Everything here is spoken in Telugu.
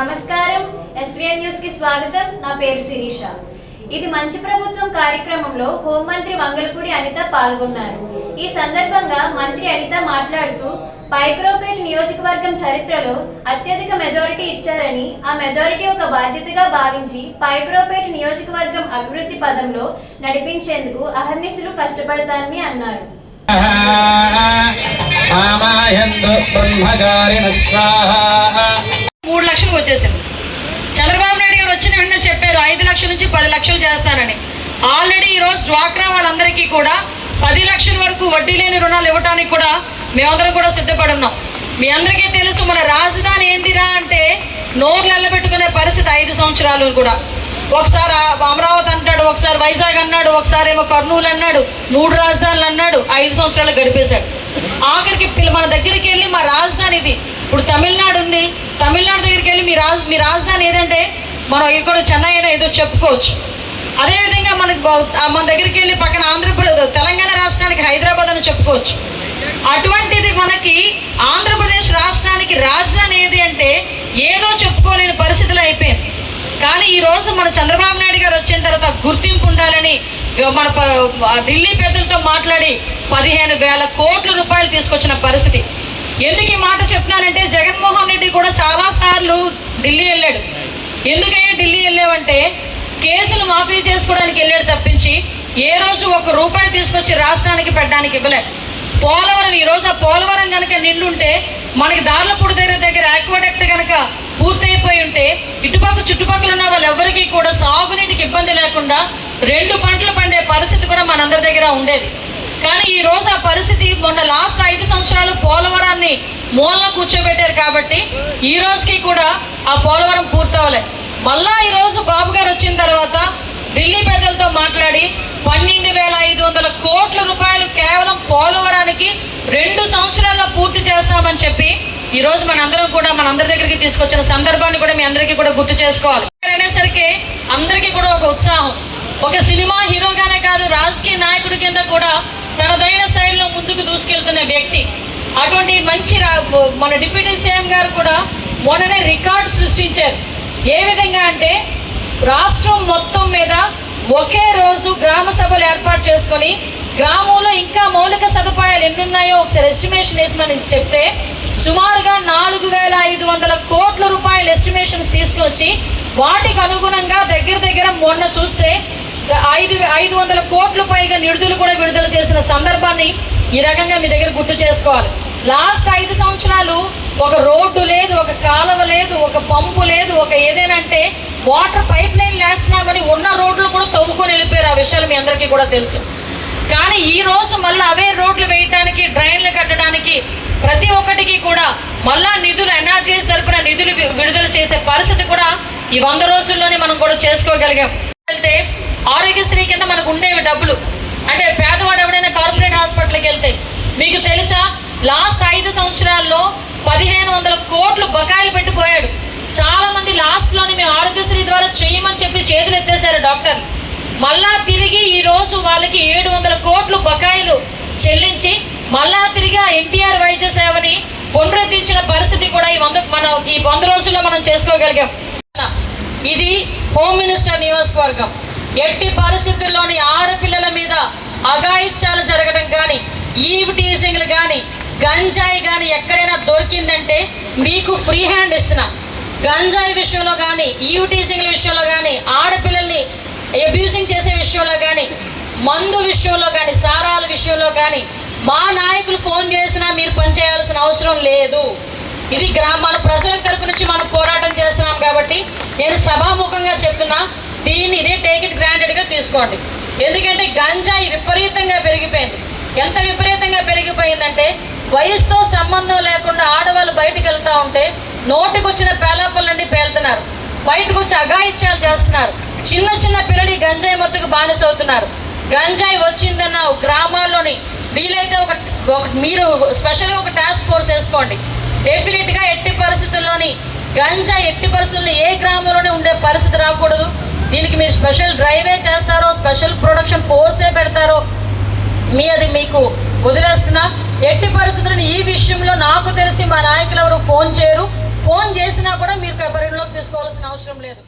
నమస్కారం. ఎస్వీఎన్ న్యూస్కి స్వాగతం. నా పేరు శిరీష. ఇది మంచి ప్రభుత్వం కార్యక్రమంలో హోంమంత్రి వంగలపూడి అనిత పాల్గొన్నారు. ఈ సందర్భంగా మంత్రి అనిత మాట్లాడుతూ పైక్రోపేట్ నియోజకవర్గం చరిత్రలో అత్యధిక మెజారిటీ ఇచ్చారని ఆ మెజారిటీ ఒక బాధ్యతగా భావించి పైక్రోపేట్ నియోజకవర్గం అభివృద్ధి పదంలో నడిపించేందుకు అహర్నిశలు కష్టపడతానని అన్నారు. ఆమాయందు బ్రహ్మచారిణ స్వాహ వచ్చేసింది చంద్రబాబు నాయుడు గారు వచ్చిన వెంటనే చెప్పారు ఐదు లక్షల నుంచి పది లక్షలు చేస్తానని. ఆల్రెడీ ఈరోజు డ్వాక్రా వాళ్ళందరికీ కూడా పది లక్షల వరకు వడ్డీ లేని రుణాలు ఇవ్వడానికి కూడా మేమందరం కూడా సిద్ధపడి ఉన్నాం. మీ అందరికీ తెలుసు మన రాజధాని ఏందిరా అంటే నోరు నిలబెట్టుకునే పరిస్థితి ఐదు సంవత్సరాలు కూడా. ఒకసారి అమరావతి అంటాడు ఒకసారి వైజాగ్ అన్నాడు ఒకసారి ఏమో కర్నూలు అన్నాడు మూడు రాజధానులు అన్నాడు ఐదు సంవత్సరాలు గడిపేశాడు. ఆఖరికి పిల్ల- మన దగ్గరికి వెళ్ళి మా రాజధాని ఇది. ఇప్పుడు తమిళనాడు ఉంది. తమిళనాడు దగ్గరికి వెళ్ళి మీ రాజ మీ రాజధాని ఏదంటే మనం ఇక్కడ చెన్నై అయినా ఏదో చెప్పుకోవచ్చు. అదేవిధంగా మనకి మన దగ్గరికి వెళ్ళి పక్కన ఆంధ్రప్రదేశ్ తెలంగాణ రాష్ట్రానికి హైదరాబాద్ అని చెప్పుకోవచ్చు. అటువంటిది మనకి ఆంధ్రప్రదేశ్ రాష్ట్రానికి రాజధాని ఏది అంటే ఏదో చెప్పుకోలేని పరిస్థితులు అయిపోయింది. కానీ ఈరోజు మన చంద్రబాబు నాయుడు గారు వచ్చిన తర్వాత గుర్తింపు ఉండాలని మన ఢిల్లీ పెద్దలతో మాట్లాడి పదిహేను వేల కోట్ల రూపాయలు తీసుకొచ్చిన పరిస్థితి. ఎందుకు ఈ మాట చెప్తున్నానంటే జగన్మోహన్ రెడ్డి కూడా చాలా సార్లు ఢిల్లీ వెళ్ళాడు. ఎందుకయ్యా ఢిల్లీ వెళ్ళావంటే కేసులు మాఫీ చేసుకోవడానికి వెళ్ళాడు తప్పించి ఏ రోజు ఒక రూపాయి తీసుకొచ్చి రాష్ట్రానికి పెట్టడానికి ఇవ్వలే. పోలవరం ఈ రోజు ఆ పోలవరం కనుక నిండుంటే మనకి దార్లపూడి దగ్గర దగ్గర ఆక్వాడక్ట్ కనుక పూర్తయిపోయి ఉంటే ఇటుపక్క చుట్టుపక్కల ఉన్న వాళ్ళు కూడా సాగునీటికి ఇబ్బంది లేకుండా రెండు పరిస్థితి కూడా మనందరి దగ్గర ఉండేది. కానీ ఈ రోజు ఆ పరిస్థితి మొన్న లాస్ట్ ఐదు సంవత్సరాలు పోలవరాన్ని మూలన కూర్చోబెట్టారు కాబట్టి ఈ రోజుకి కూడా ఆ పోలవరం పూర్తవలే. మళ్ళా ఈ రోజు బాబు గారు వచ్చిన తర్వాత ఢిల్లీ పెద్దలతో మాట్లాడి పన్నెండు వేల ఐదు వందల కోట్ల రూపాయలు కేవలం పోలవరానికి రెండు సంవత్సరాల్లో పూర్తి చేస్తామని చెప్పి ఈ రోజు మనందరం కూడా మనందరి దగ్గరికి తీసుకొచ్చిన సందర్భాన్ని కూడా మీ అందరికీ కూడా గుర్తు చేసుకోవాలి. అనేసరికి అందరికీ కూడా ఒక ఉత్సాహం. ఒక సినిమా హీరోగానే కాదు రాజకీయ నాయకుడి కింద కూడా తనదైన శైలిలో ముందుకు దూసుకెళ్తున్న వ్యక్తి. అటువంటి మంచి రా- మన డిప్యూటీ సీఎం గారు కూడా మొన్ననే రికార్డు సృష్టించారు. ఏ విధంగా అంటే రాష్ట్రం మొత్తం మీద ఒకే రోజు గ్రామ సభలు ఏర్పాటు చేసుకొని గ్రామంలో ఇంకా మౌలిక సదుపాయాలు ఎన్ని ఉన్నాయో ఒకసారి ఎస్టిమేషన్ వేసమని చెప్తే సుమారుగా నాలుగు వేల ఐదు వందల కోట్ల రూపాయల ఎస్టిమేషన్స్ తీసుకొచ్చి వాటికి అనుగుణంగా దగ్గర దగ్గర మొన్న చూస్తే ఐదు ఐదు వందల కోట్ల పైగా నిడుదలు కూడా విడుదల చేసిన సందర్భాన్ని ఈ రకంగా మీ దగ్గర గుర్తు చేసుకోవాలి. లాస్ట్ ఐదు సంవత్సరాలు ఒక రోడ్డు లేదు ఒక కాలువ లేదు ఒక పంపు లేదు ఒక ఏదైనా అంటే వాటర్ పైప్ లైన్ లేస్తున్నామని ఉన్న రోడ్లు కూడా తవ్వుకొని వెళ్ళిపోయారు. ఆ విషయాలు మీ అందరికీ కూడా తెలుసు. కానీ ఈ రోజు మళ్ళీ అవే రోడ్లు వేయడానికి డ్రైన్లు కట్టడానికి ప్రతి ఒక్కటికి కూడా మళ్ళా నిధులు ఎన్ఆర్జీఎస్ తరపున నిధులు విడుదల చేసే పరిస్థితి కూడా ఈ వంద రోజుల్లోనే మనం కూడా చేసుకోగలిగాం. అయితే ఆరోగ్యశ్రీ కింద మనకు ఉండేవి డబ్బులు. అంటే పేదవాడు ఎవడైనా కార్పొరేట్ హాస్పిటల్కి వెళ్తే మీకు తెలుసా? లాస్ట్ ఐదు సంవత్సరాల్లో పదిహేను వందల కోట్లు బకాయిలు పెట్టిపోయాడు చాలా మంది లాస్ట్లోని మేము ఆరోగ్యశ్రీ ద్వారా చేయమని చెప్పి చేతులు ఎత్తేశారు డాక్టర్. మళ్ళా తిరిగి ఈ రోజు వాళ్ళకి ఏడు వందల కోట్లు బకాయిలు చెల్లించి మళ్ళా తిరిగి ఆ ఎన్టీఆర్ వైద్య సేవని పునరుద్ధరించిన పరిస్థితి కూడా ఈ వంద మన ఈ వంద రోజుల్లో మనం చేసుకోగలిగాం. ఇది హోమ్ మినిస్టర్ నియోజకవర్గం. ఎట్టి పరిస్థితుల్లోని ఆడపిల్లల మీద అఘాయిత్యాలు జరగడం కానీ ఈవ్ టీజింగ్లు కానీ గంజాయి కానీ ఎక్కడైనా దొరికిందంటే మీకు ఫ్రీ హ్యాండ్ ఇస్తున్నా. గంజాయి విషయంలో కానీ ఈవ్ టీజింగ్ల విషయంలో కానీ ఆడపిల్లల్ని అబ్యూసింగ్ చేసే విషయంలో కానీ మందు విషయంలో కానీ సారాల విషయంలో కానీ మా నాయకులు ఫోన్ చేసినా మీరు పనిచేయాల్సిన అవసరం లేదు. ఇది గ్రామ మన ప్రజల తరపు నుంచి మనం పోరాటం చేస్తున్నాం కాబట్టి నేను సభాముఖంగా చెప్తున్నా దీనిని టేక్ ఇట్ గ్రాంటెడ్గా తీసుకోండి. ఎందుకంటే గంజాయి విపరీతంగా పెరిగిపోయింది. ఎంత విపరీతంగా పెరిగిపోయిందంటే వయసుతో సంబంధం లేకుండా ఆడవాళ్ళు బయటికి వెళ్తూ ఉంటే నోటికి వచ్చిన పేలాపళ్ళండి పేలుతున్నారు. బయటకు వచ్చి అఘాయిత్యాలు చేస్తున్నారు. చిన్న చిన్న పిల్లలు గంజాయి మొత్తుకు బానిసవుతున్నారు. గంజాయి వచ్చిందన్న గ్రామాల్లోని వీలైతే ఒక ఒక మీరు స్పెషల్గా ఒక టాస్క్ ఫోర్స్ వేసుకోండి. డెఫినెట్గా ఎట్టి పరిస్థితుల్లోని గంజాయి ఎట్టి పరిస్థితుల్లో ఏ గ్రామంలోనే ఉండే పరిస్థితి రాకూడదు. దీనికి మీరు స్పెషల్ డ్రైవే చేస్తారో స్పెషల్ ప్రొడక్షన్ ఫోర్సే పెడతారో మీ అది మీకు వదిలేస్తున్నా. ఎట్టి పరిస్థితులను ఈ విషయంలో నాకు తెలిసి మా నాయకులు ఎవరు ఫోన్ చేయరు. ఫోన్ చేసినా కూడా మీరు పరిగణలోకి తీసుకోవాల్సిన అవసరం లేదు.